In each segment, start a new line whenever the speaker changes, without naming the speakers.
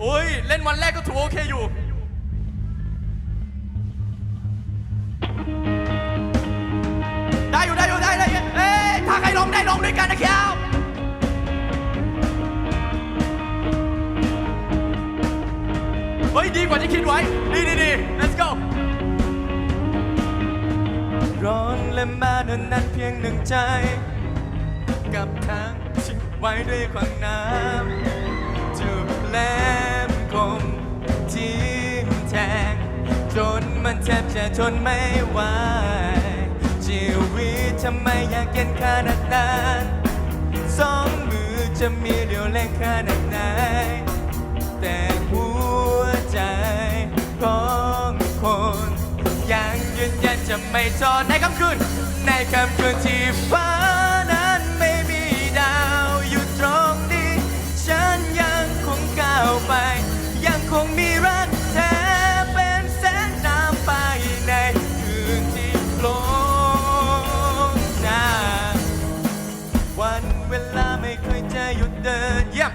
โอ้ย เล่นวันแรกก็ถือโอเคอยู่ ได้อยู่ได้อยู่ได้ได้เอ้ยถ้าใครลงได้ลงด้วยกันนะครับเฮ้ย ดีกว่าที่คิดไว้ ดีดีดี let's go ร้อนและมาเดินนั้นเพียงหนึ่งใจ กับทางทิ้งไว้ด้วยขวางน้ำ มันแทบจะทนไม่ไหวชีวิตทำไมอยากเย็นขนาดนั้นสองมือจะมีเดียวแรงขนาดไหนแต่หัวใจของคนยังยืนยันจะไม่จอดในค่ำคืนในค่ำคืนที่ฟ้านั้นไม่มีดาวอยู่ตรงนี้ ฉันยังคงก้าวไป ยังคงมีรัก เดินเยี่ยม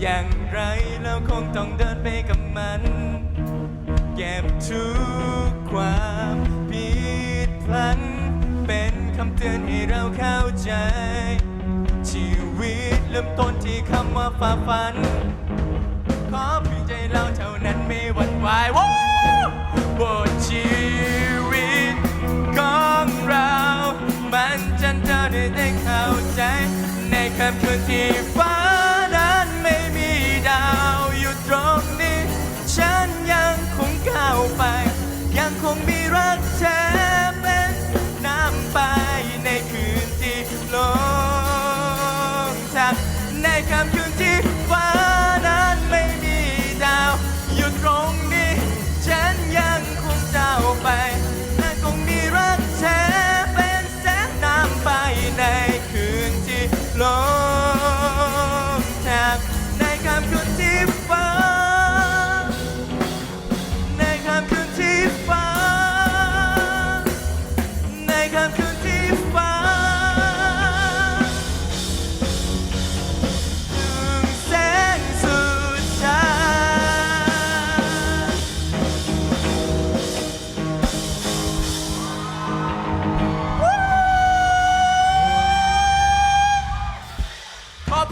อย่างไรเราคงต้องเดินไปกับมัน เก็บทุกความผิดพลั้งเป็นคำเตือนให้เราเข้าใจ ชีวิตเริ่มต้นที่คำว่าฝ่าฟัน ขอเพียงใจเราเท่านั้นไม่หวั่นไหวว้าวบทชีวิ เข้าใจ ในค่ำคืนที่ฟ้านั้นไม่มีดาวอยู่ตรงนี้ ฉันยังคงก้าวไป ยังคงมีรักแท้เป็นน้ำไปในคืนที่ลงทางในค่ำคืนที่ฟ้านั้นไม่มีดาวอยู่ตรงนี้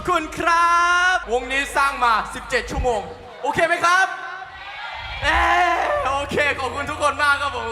คุณครับ วงนี้สร้างมา 17 ชั่วโมง โอเคไหมครับเอ้ยโอเค ขอบคุณทุกคนมากครับผม